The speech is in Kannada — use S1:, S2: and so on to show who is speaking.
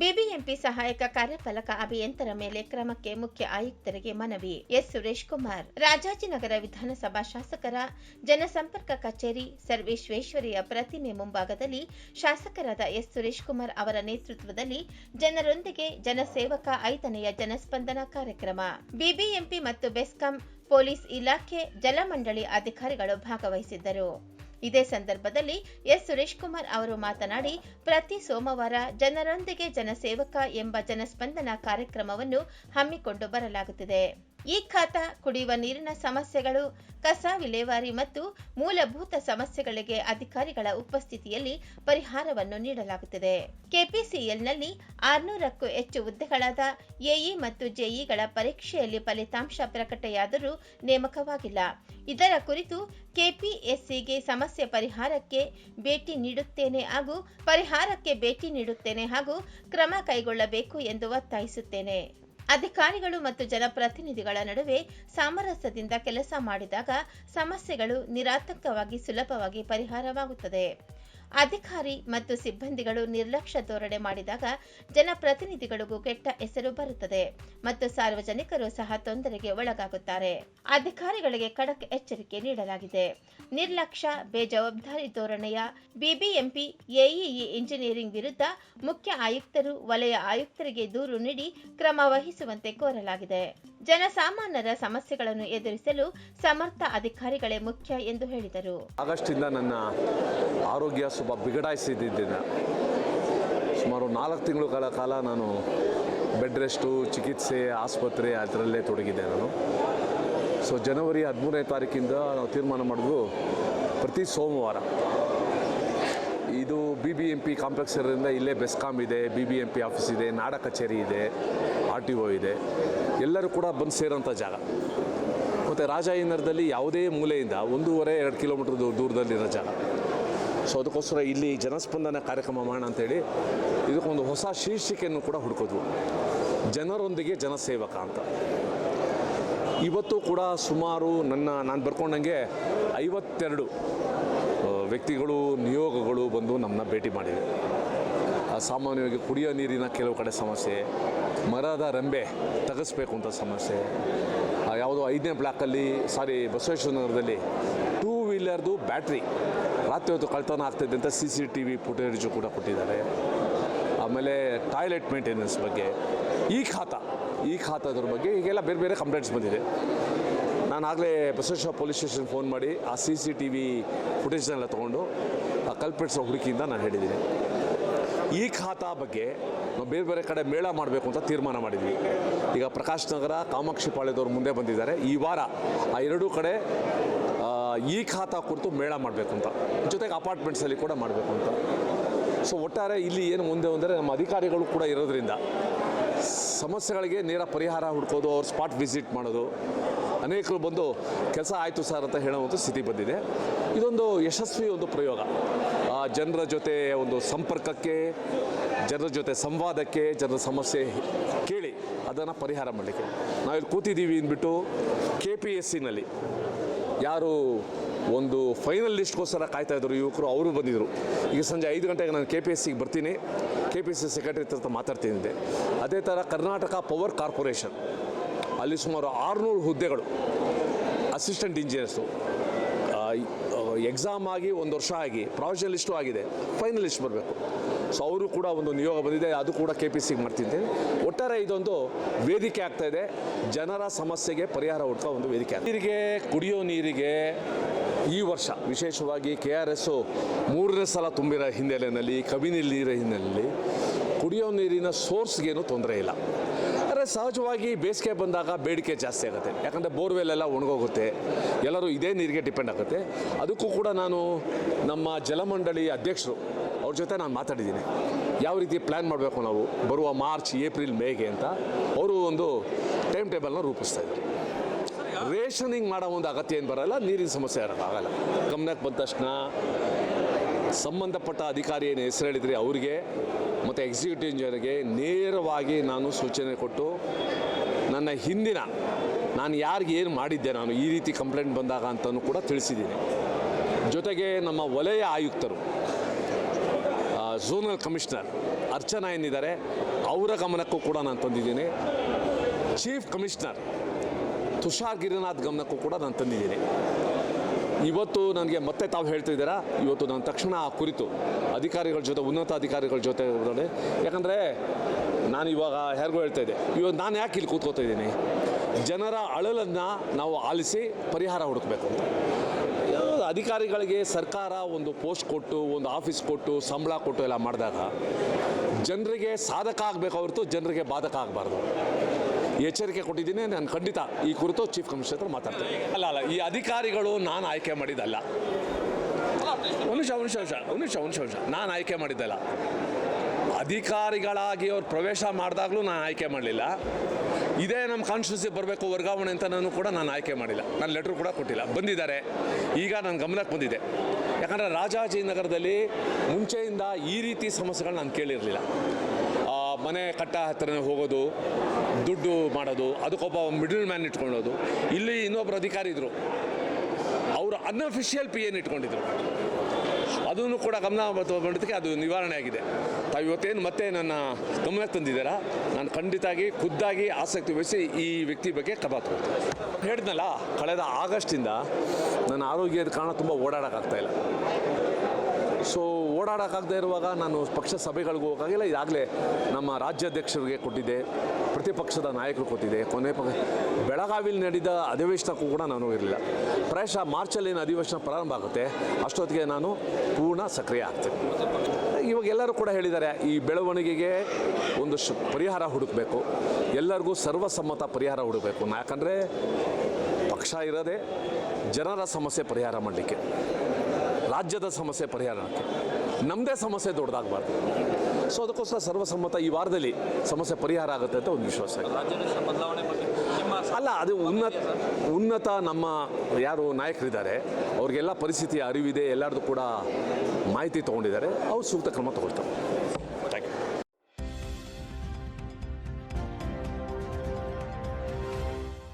S1: ಬಿಬಿಎಂಪಿ ಸಹಾಯಕ ಕಾರ್ಯಪಾಲಕ ಅಭಿಯಂತರ ಮೇಲೆ ಕ್ರಮಕ್ಕೆ ಮುಖ್ಯ ಆಯುಕ್ತರಿಗೆ ಮನವಿ. ಎಸ್. ಸುರೇಶ್ ಕುಮಾರ್. ರಾಜಾಜಿನಗರ ವಿಧಾನಸಭಾ ಶಾಸಕರ ಜನಸಂಪರ್ಕ ಕಚೇರಿ ಸರ್ವೇಶ್ವೇಶ್ವರಿಯ ಪ್ರತಿಮೆ ಮುಂಭಾಗದಲ್ಲಿ ಶಾಸಕರಾದ ಎಸ್. ಸುರೇಶ್ ಕುಮಾರ್ ಅವರ ನೇತೃತ್ವದಲ್ಲಿ ಜನರೊಂದಿಗೆ ಜನಸೇವಕ ಐದನೆಯ ಜನಸ್ಪಂದನ ಕಾರ್ಯಕ್ರಮ. ಬಿಬಿಎಂಪಿ ಮತ್ತು ಬೆಸ್ಕಾಂ ಪೊಲೀಸ್ ಇಲಾಖೆ ಜಲಮಂಡಳಿ ಅಧಿಕಾರಿಗಳು ಭಾಗವಹಿಸಿದ್ದರು. ಇದೇ ಸಂದರ್ಭದಲ್ಲಿ ಎಸ್. ಸುರೇಶ್ ಕುಮಾರ್ ಅವರು ಮಾತನಾಡಿ, ಪ್ರತಿ ಸೋಮವಾರ ಜನರೊಂದಿಗೆ ಜನಸೇವಕ ಎಂಬ ಜನಸ್ಪಂದನ ಕಾರ್ಯಕ್ರಮವನ್ನು ಹಮ್ಮಿಕೊಂಡು ಬರಲಾಗುತ್ತಿದೆ. ಈ ಖಾತ ಕುಡಿಯುವ ನೀರಿನ ಸಮಸ್ಯೆಗಳು, ಕಸ, ವಿಲೇವಾರಿ ಮತ್ತು ಮೂಲಭೂತ ಸಮಸ್ಯೆಗಳಿಗೆ ಅಧಿಕಾರಿಗಳ ಉಪಸ್ಥಿತಿಯಲ್ಲಿ ಪರಿಹಾರವನ್ನು ನೀಡಲಾಗುತ್ತಿದೆ. ಕೆಪಿಸಿಎಲ್ನಲ್ಲಿ ಆರ್ನೂರಕ್ಕೂ ಹೆಚ್ಚು ಹುದ್ದೆಗಳಾದ ಎಇ ಮತ್ತು ಜೆಇಗಳ ಪರೀಕ್ಷೆಯಲ್ಲಿ ಫಲಿತಾಂಶ ಪ್ರಕಟೆಯಾದರೂ ನೇಮಕವಾಗಿಲ್ಲ. ಇದರ ಕುರಿತು ಕೆಪಿಎಸ್ಸಿಗೆ ಸಮಸ್ಯೆ ಪರಿಹಾರಕ್ಕೆ ಭೇಟಿ ನೀಡುತ್ತೇನೆ ಹಾಗೂ ಪರಿಹಾರಕ್ಕೆ ಭೇಟಿ ನೀಡುತ್ತೇನೆ ಹಾಗೂ ಕ್ರಮ ಕೈಗೊಳ್ಳಬೇಕು ಎಂದು ಒತ್ತಾಯಿಸುತ್ತೇನೆ. ಅಧಿಕಾರಿಗಳು ಮತ್ತು ಜನಪ್ರತಿನಿಧಿಗಳ ನಡುವೆ ಸಾಮರಸ್ಯದಿಂದ ಕೆಲಸ ಮಾಡಿದಾಗ ಸಮಸ್ಯೆಗಳು ನಿರಾತಂಕವಾಗಿ ಸುಲಭವಾಗಿ ಪರಿಹಾರವಾಗುತ್ತದೆ. ಅಧಿಕಾರಿ ಮತ್ತು ಸಿಬ್ಬಂದಿಗಳು ನಿರ್ಲಕ್ಷ್ಯ ಧೋರಣೆ ಮಾಡಿದಾಗ ಜನಪ್ರತಿನಿಧಿಗಳಿಗೂ ಕೆಟ್ಟ ಹೆಸರು ಬರುತ್ತದೆ ಮತ್ತು ಸಾರ್ವಜನಿಕರು ಸಹ ತೊಂದರೆಗೆ ಒಳಗಾಗುತ್ತಾರೆ. ಅಧಿಕಾರಿಗಳಿಗೆ ಖಡಕ್ ಎಚ್ಚರಿಕೆ ನೀಡಲಾಗಿದೆ. ನಿರ್ಲಕ್ಷ್ಯ, ಬೇಜವಾಬ್ದಾರಿ ಧೋರಣೆಯ ಬಿಬಿಎಂಪಿ, ಎಇಇ ಇಂಜಿನಿಯರಿಂಗ್ ವಿರುದ್ಧ ಮುಖ್ಯ ಆಯುಕ್ತರು, ವಲಯ ಆಯುಕ್ತರಿಗೆ ದೂರು ನೀಡಿ ಕ್ರಮ ವಹಿಸುವಂತೆ ಕೋರಲಾಗಿದೆ. ಜನಸಾಮಾನ್ಯರ ಸಮಸ್ಯೆಗಳನ್ನು ಎದುರಿಸಲು ಸಮರ್ಥ ಅಧಿಕಾರಿಗಳೇ ಮುಖ್ಯ ಎಂದು ಹೇಳಿದರು.
S2: ಆಗಸ್ಟಿಂದ ನನ್ನ ಆರೋಗ್ಯ ಸ್ವಲ್ಪ ಬಿಗಡಾಯಿಸಿದ್ದೇನೆ ಸುಮಾರು ನಾಲ್ಕು ತಿಂಗಳ ಕಾಲ ನಾನು ಬೆಡ್ ರೆಸ್ಟು, ಚಿಕಿತ್ಸೆ, ಆಸ್ಪತ್ರೆ ಅದರಲ್ಲೇ ತೊಡಗಿದೆ ನಾನು. ಸೊ ಜನವರಿ ಹದಿಮೂರನೇ ತಾರೀಕಿಂದ ನಾವು ತೀರ್ಮಾನ ಮಾಡಿದ್ವು, ಪ್ರತಿ ಸೋಮವಾರ ಇದು B B M P complex ಇರೋದ್ರಿಂದ ಇಲ್ಲೇ ಬೆಸ್ಕಾಮ್ ಇದೆ B B M P office ಇದೆ, ನಾಡ ಕಚೇರಿ ಇದೆ ಆರ್ ಟಿ ಒ ಇದೆ. ಎಲ್ಲರೂ ಕೂಡ ಬಂದು ಸೇರೋಂಥ ಜಾಗ. ಮತ್ತು ರಾಜಾಯನರದಲ್ಲಿ ಯಾವುದೇ ಮೂಲೆಯಿಂದ ಒಂದೂವರೆ, ಎರಡು ಕಿಲೋಮೀಟ್ರ್ ದೂರ ದೂರದಲ್ಲಿರೋ ಜಾಗ. ಸೊ ಅದಕ್ಕೋಸ್ಕರ ಇಲ್ಲಿ ಜನಸ್ಪಂದನ ಕಾರ್ಯಕ್ರಮ ಮಾಡೋಣ ಅಂತೇಳಿ ಇದಕ್ಕೊಂದು ಹೊಸ ಶೀರ್ಷಿಕೆಯನ್ನು ಕೂಡ ಹುಡುಕಿದ್ವು. ಜನರೊಂದಿಗೆ ಜನಸೇವಕ ಅಂತ. ಇವತ್ತು ಕೂಡ ಸುಮಾರು ನನ್ನ ನಾನು ಬರ್ಕೊಂಡಂಗೆ ಐವತ್ತೆರಡು ವ್ಯಕ್ತಿಗಳು, ನಿಯೋಗಗಳು ಬಂದು ನಮ್ಮನ್ನ ಭೇಟಿ ಮಾಡಿವೆ ಸಾಮಾನ್ಯವಾಗಿ ಕುಡಿಯೋ ನೀರಿನ ಕೆಲವು ಕಡೆ ಸಮಸ್ಯೆ, ಮರದ ರೆಂಬೆ ತೆಗೆಸ್ಬೇಕು ಅಂತ ಸಮಸ್ಯೆ ಯಾವುದೋ ಐದನೇ ಬ್ಲಾಕಲ್ಲಿ ಸಾರಿ, ಬಸವೇಶ್ವರ ನಗರದಲ್ಲಿ ಟೂ ವೀಲರ್ದು ಬ್ಯಾಟ್ರಿ ರಾತ್ರಿ ಹೊತ್ತು ಕಳ್ತನ ಆಗ್ತಿದೆ ಅಂತ C C T V footage ಕೂಡ ಕೊಟ್ಟಿದ್ದಾರೆ. ಆಮೇಲೆ ಟಾಯ್ಲೆಟ್ ಮೇಂಟೆನೆನ್ಸ್ ಬಗ್ಗೆ, ಈ ಖಾತ, ಈ ಖಾತಾದ್ರ ಬಗ್ಗೆ ಈಗೆಲ್ಲ ಬೇರೆ ಬೇರೆ ಕಂಪ್ಲೇಂಟ್ಸ್ ಬಂದಿದೆ. ನಾನು ಆಗಲೇ ಬಸವೇಶ್ವರ ಪೊಲೀಸ್ ಸ್ಟೇಷನ್ ಫೋನ್ ಮಾಡಿ ಆ ಸಿ ಸಿ ಟಿ ವಿ ಫುಟೇಜ್ನೆಲ್ಲ ತೊಗೊಂಡು ಆ ಕಲ್ಪಿಟ್ಸ್ ಹುಡುಕಿಯಿಂದ ನಾನು ಹೇಳಿದ್ದೀನಿ. ಈ ಖಾತಾ ಬಗ್ಗೆ ನಾವು ಬೇರೆ ಬೇರೆ ಕಡೆ ಮೇಳ ಮಾಡಬೇಕು ಅಂತ ತೀರ್ಮಾನ ಮಾಡಿದ್ವಿ. ಈಗ ಪ್ರಕಾಶ್ ನಗರ, ಕಾಮಾಕ್ಷಿ ಪಾಳ್ಯದವ್ರು ಮುಂದೆ ಬಂದಿದ್ದಾರೆ. ಈ ವಾರ ಆ ಎರಡೂ ಕಡೆ ಈ ಖಾತಾ ಕುರಿತು ಮೇಳ ಮಾಡಬೇಕು ಅಂತ. ಜೊತೆಗೆ ಅಪಾರ್ಟ್ಮೆಂಟ್ಸಲ್ಲಿ ಕೂಡ ಮಾಡಬೇಕು ಅಂತ. ಸೊ ಒಟ್ಟಾರೆ ಇಲ್ಲಿ ಏನು ಮುಂದೆ ಅಂದರೆ ನಮ್ಮ ಅಧಿಕಾರಿಗಳು ಕೂಡ ಇರೋದ್ರಿಂದ ಸಮಸ್ಯೆಗಳಿಗೆ ನೇರ ಪರಿಹಾರ ಹುಡ್ಕೋದು, ಅವ್ರ ಸ್ಪಾಟ್ ವಿಸಿಟ್ ಮಾಡೋದು ಅನೇಕರು ಬಂದು ಕೆಲಸ ಆಯಿತು ಸರ್ ಅಂತ ಹೇಳುವಂಥ ಸ್ಥಿತಿ ಬಂದಿದೆ. ಇದೊಂದು ಯಶಸ್ವಿ ಒಂದು ಪ್ರಯೋಗ. ಆ, ಜನರ ಜೊತೆ ಒಂದು ಸಂಪರ್ಕಕ್ಕೆ ಜನರ ಜೊತೆ ಸಂವಾದಕ್ಕೆ ಜನರ ಸಮಸ್ಯೆ ಕೇಳಿ ಅದನ್ನು ಪರಿಹಾರ ಮಾಡಲಿಕ್ಕೆ. ನಾವಿಲ್ಲಿ ಕೂತಿದ್ದೀವಿ ಅಂದ್ಬಿಟ್ಟು ಕೆ ಪಿ ಎಸ್ ಸಿನಲ್ಲಿ ಯಾರು ಒಂದು ಫೈನಲ್ ಲಿಸ್ಟ್ಗೋಸ್ಕರ ಕಾಯ್ತಾ ಇದ್ದರು ಯುವಕರು ಅವರು ಬಂದಿದ್ದರು ಈಗ ಸಂಜೆ ಐದು ಗಂಟೆಗೆ ನಾನು ಕೆ ಪಿ ಎಸ್ ಸಿಗೆ ಬರ್ತೀನಿ. K P S C secretary ಹತ್ರ ಮಾತಾಡ್ತಿದ್ದೆ. ಅದೇ ಥರ ಕರ್ನಾಟಕ ಪವರ್ ಕಾರ್ಪೊರೇಷನ್ ಅಲ್ಲಿ ಸುಮಾರು ಆರುನೂರು ಹುದ್ದೆಗಳು ಅಸಿಸ್ಟೆಂಟ್ ಇಂಜಿನಿಯರ್ಸು ಎಕ್ಸಾಮ್ ಆಗಿ ಒಂದು ವರ್ಷ ಆಗಿ ಪ್ರೊಫೆಷನಲಿಸ್ಟು ಲಿಸ್ಟು ಆಗಿದೆ ಫೈನಲ್ ಲಿಸ್ಟ್ ಬರಬೇಕು. ಸೊ ಅವರು ಕೂಡ ಒಂದು ನಿಯೋಗ ಬಂದಿದೆ, ಅದು ಕೂಡ ಕೆ ಪಿ ಸಿಗೆ ಮಾಡ್ತಿದ್ದೇನೆ. ಒಟ್ಟಾರೆ ಇದೊಂದು ವೇದಿಕೆ ಆಗ್ತಾ ಇದೆ, ಜನರ ಸಮಸ್ಯೆಗೆ ಪರಿಹಾರ ಹುಡ್ಕೋ ಒಂದು ವೇದಿಕೆ. ನೀರಿಗೆ ಕುಡಿಯೋ ನೀರಿಗೆ ಈ ವರ್ಷ, ವಿಶೇಷವಾಗಿ ಕೆ ಆರ್ ಎಸ್ಸು ಮೂರನೇ ಸಲ ತುಂಬಿರೋ ಹಿನ್ನೆಲೆಯಲ್ಲಿ, ಕಬಿನಿ ನೀರ ಹಿನ್ನೆಲೆಯಲ್ಲಿ ಕುಡಿಯೋ ನೀರಿನ ಸೋರ್ಸ್ಗೇನು ತೊಂದರೆ ಇಲ್ಲ. ಆದರೆ ಸಹಜವಾಗಿ ಬೇಸಿಗೆ ಬಂದಾಗ ಬೇಡಿಕೆ ಜಾಸ್ತಿ ಆಗುತ್ತೆ. ಯಾಕಂದರೆ ಬೋರ್ವೆಲ್ ಎಲ್ಲ ಒಣಗೋಗುತ್ತೆ. ಎಲ್ಲರೂ ಇದೇ ನೀರಿಗೆ ಡಿಪೆಂಡ್ ಆಗುತ್ತೆ. ಅದಕ್ಕೂ ಕೂಡ ನಾನು ನಮ್ಮ ಜಲಮಂಡಳಿ ಅಧ್ಯಕ್ಷರು ಅವ್ರ ಜೊತೆ ನಾನು ಮಾತಾಡಿದ್ದೀನಿ. ಯಾವ ರೀತಿ ಪ್ಲ್ಯಾನ್ ಮಾಡಬೇಕು ನಾವು? ಬರುವ ಮಾರ್ಚ್, ಏಪ್ರಿಲ್, ಮೇಗೆ ಅಂತ ಅವರು ಒಂದು ಟೈಮ್ ಟೇಬಲ್ನ ರೂಪಿಸ್ತಾ ಇದ್ದರು ರೇಷನಿಂಗ್ ಮಾಡೋ ಒಂದು ಅಗತ್ಯ ಏನು ಬರಲ್ಲ, ನೀರಿನ ಸಮಸ್ಯೆ ಆಗಲ್ಲ. ಗಮನಕ್ಕೆ ಬಂದ ತಕ್ಷಣ ಸಂಬಂಧಪಟ್ಟ ಅಧಿಕಾರಿ ಏನು ಹೆಸರು ಹೇಳಿದ್ರಿ ಅವರಿಗೆ ಮತ್ತು ಎಕ್ಸಿಕ್ಯೂಟಿವ್ ಇಂಜಿನಿಯರ್ಗೆ ನೇರವಾಗಿ ನಾನು ಸೂಚನೆ ಕೊಟ್ಟು ನನ್ನ ಹಿಂದಿನ ನಾನು ಯಾರಿಗೆ ಏನು ಮಾಡಿದ್ದೆ ನಾನು ಈ ರೀತಿ ಕಂಪ್ಲೇಂಟ್ ಬಂದಾಗ ಅಂತಲೂ ಕೂಡ ತಿಳಿಸಿದ್ದೀನಿ. ಜೊತೆಗೆ ನಮ್ಮ ವಲಯ ಆಯುಕ್ತರು ಝೋನಲ್ ಕಮಿಷನರ್ ಅರ್ಚನಾ ಏನಿದ್ದಾರೆ ಅವರ ಗಮನಕ್ಕೂ ಕೂಡ ನಾನು ತಂದಿದ್ದೀನಿ. ಚೀಫ್ ಕಮಿಷನರ್ ತುಷಾರ್ ಗಿರಿನಾಥ್ ಗಮನಕ್ಕೂ ಕೂಡ ನಾನು ತಂದಿದ್ದೀನಿ. ಇವತ್ತು ನನಗೆ ಮತ್ತೆ ತಾವು ಹೇಳ್ತಿದ್ದೀರಾ ಇವತ್ತು ನಾನು ತಕ್ಷಣ ಆ ಕುರಿತು ಅಧಿಕಾರಿಗಳ ಜೊತೆ, ಉನ್ನತ ಅಧಿಕಾರಿಗಳ ಜೊತೆ. ಯಾಕಂದರೆ ನಾನು ಇವಾಗ ಯಾರಿಗೂ ಹೇಳ್ತಾ ಇದ್ದೆ ಇವತ್ತು ನಾನು ಯಾಕೆ ಇಲ್ಲಿ ಕೂತ್ಕೋತಾ ಇದ್ದೀನಿ? ಜನರ ಅಳಲನ್ನು ನಾವು ಆಲಿಸಿ ಪರಿಹಾರ ಹುಡುಕಬೇಕು ಅಂತ. ಅಧಿಕಾರಿಗಳಿಗೆ ಸರ್ಕಾರ ಒಂದು ಪೋಸ್ಟ್ ಕೊಟ್ಟು, ಒಂದು ಆಫೀಸ್ ಕೊಟ್ಟು, ಸಂಬಳ ಕೊಟ್ಟು ಎಲ್ಲ ಮಾಡಿದಾಗ, ಜನರಿಗೆ ಸಾಧಕ ಆಗಬೇಕು ಹೊರತು ಜನರಿಗೆ ಬಾಧಕ ಆಗಬಾರ್ದು. ಎಚ್ಚರಿಕೆ ಕೊಟ್ಟಿದ್ದೀನಿ. ನಾನು ಖಂಡಿತ ಈ ಕುರಿತು ಚೀಫ್ ಕಮಿಷನರ್ ಹತ್ರ ಮಾತಾಡ್ತೀನಿ. ಅಲ್ಲ ಅಲ್ಲ, ಈ ಅಧಿಕಾರಿಗಳು ನಾನು ಆಯ್ಕೆ ಮಾಡಿದ್ದಲ್ಲ. ಒಂದು ನಿಮಿಷ ಒಂದು ನಿಮಿಷ, ಒಂದು ನಾನು ಆಯ್ಕೆ ಮಾಡಿದ್ದಲ್ಲ. ಅಧಿಕಾರಿಗಳಾಗಿ ಅವ್ರು ಪ್ರವೇಶ ಮಾಡಿದಾಗಲೂ ನಾನು ಆಯ್ಕೆ ಮಾಡಲಿಲ್ಲ. ಇದೇ ನಮ್ಮ ಕಾನ್ಸ್ಟಿಟ್ಯೂನ್ಸಿ ಬರಬೇಕು, ವರ್ಗಾವಣೆ ಅಂತ ನಾನು ಕೂಡ ನಾನು ಆಯ್ಕೆ ಮಾಡಿಲ್ಲ. ನಾನು ಲೆಟ್ರ್ ಕೂಡ ಕೊಟ್ಟಿಲ್ಲ. ಬಂದಿದ್ದಾರೆ. ಈಗ ನನ್ನ ಗಮನಕ್ಕೆ ಬಂದಿದೆ. ಯಾಕಂದರೆ ರಾಜಾಜಿನಗರದಲ್ಲಿ ಮುಂಚೆಯಿಂದ ಈ ರೀತಿ ಸಮಸ್ಯೆಗಳು ನಾನು ಕೇಳಿರಲಿಲ್ಲ. ಮನೆ ಕಟ್ಟ ಹತ್ರನೇ ಹೋಗೋದು, ದುಡ್ಡು ಮಾಡೋದು ಅದಕ್ಕೊಬ್ಬ ಮಿಡಲ್ ಮ್ಯಾನ್ ಇಟ್ಕೊಳ್ಳೋದು ಇಲ್ಲಿ ಇನ್ನೊಬ್ಬರು ಅಧಿಕಾರಿ ಇದ್ದರು ಅವರು ಅನ್ಅಫಿಷಿಯಲ್ ಪಿ ಎನ್ ಇಟ್ಕೊಂಡಿದ್ರು. ಅದನ್ನು ಕೂಡ ಗಮನ ತಗೊಂಡಿದ್ದಕ್ಕೆ ಅದು ನಿವಾರಣೆ ಆಗಿದೆ. ತಾವು ಇವತ್ತೇನು ಮತ್ತೆ ನನ್ನ ಗಮನಕ್ಕೆ ತಂದಿದ್ದೀರಾ? ನಾನು ಖಂಡಿತಾಗಿ ಖುದ್ದಾಗಿ ಆಸಕ್ತಿ ವಹಿಸಿ ಈ ವ್ಯಕ್ತಿ ಬಗ್ಗೆ ಕಬಾತ್ ಹೇಳಿದ್ನಲ್ಲ, ಕಳೆದ ಆಗಸ್ಟಿಂದ ನನ್ನ ಆರೋಗ್ಯದ ಕಾರಣ ತುಂಬ ಓಡಾಡೋಕ್ಕಾಗ್ತಾ ಇಲ್ಲ. ಸೊ ಓಡಾಡೋಕ್ಕಾಗದೇ ಇರುವಾಗ ನಾನು ಪಕ್ಷ ಸಭೆಗಳಿಗೂ ಹೋಗೋಕ್ಕಾಗಿಲ್ಲ ಈಗಾಗಲೇ ನಮ್ಮ ರಾಜ್ಯಾಧ್ಯಕ್ಷರಿಗೆ ಕೊಟ್ಟಿದ್ದೆ, ಪ್ರತಿಪಕ್ಷದ ನಾಯಕರು ಕೊಟ್ಟಿದೆ ಕೊನೆ ಪಕ್ಷ ಬೆಳಗಾವಿಲಿ ನಡೆದ ಅಧಿವೇಶನಕ್ಕೂ ಕೂಡ ನಾನು ಇರಲಿಲ್ಲ ಪ್ರಾಯಶಃ ಮಾರ್ಚಲ್ಲಿ ಏನು ಅಧಿವೇಶನ ಪ್ರಾರಂಭ ಆಗುತ್ತೆ, ಅಷ್ಟೊತ್ತಿಗೆ ನಾನು ಪೂರ್ಣ ಸಕ್ರಿಯ ಆಗ್ತೇನೆ. ಇವಾಗ ಎಲ್ಲರೂ ಕೂಡ ಹೇಳಿದ್ದಾರೆ, ಈ ಬೆಳವಣಿಗೆಗೆ ಒಂದು ಪರಿಹಾರ ಹುಡುಕಬೇಕು, ಎಲ್ಲರಿಗೂ ಸರ್ವಸಮ್ಮತ ಪರಿಹಾರ ಹುಡುಕಬೇಕು. ಯಾಕಂದರೆ ಪಕ್ಷ ಇರೋದೇ ಜನರ ಸಮಸ್ಯೆ ಪರಿಹಾರ ಮಾಡಲಿಕ್ಕೆ. ರಾಜ್ಯದ ಸಮಸ್ಯೆ ಪರಿಹಾರಕ್ಕೆ ನಮ್ಮದೇ ಸಮಸ್ಯೆ ದೊಡ್ಡದಾಗಬಾರ್ದು. ಸೊ ಅದಕ್ಕೋಸ್ಕರ ಸರ್ವಸಮ್ಮತ ಈ ವಾರದಲ್ಲಿ ಸಮಸ್ಯೆ ಪರಿಹಾರ ಆಗುತ್ತೆ ಅಂತ ಒಂದು ವಿಶ್ವಾಸ ಅಲ್ಲ ಅದು ಉನ್ನತ ಉನ್ನತ ನಮ್ಮ ಯಾರು ನಾಯಕರಿದ್ದಾರೆ ಅವ್ರಿಗೆಲ್ಲ ಪರಿಸ್ಥಿತಿಯ ಅರಿವಿದೆ ಎಲ್ಲರದು ಕೂಡ ಮಾಹಿತಿ ತೊಗೊಂಡಿದ್ದಾರೆ ಅವ್ರು ಸೂಕ್ತ ಕ್ರಮ ತಗೊಳ್ತಾರೆ.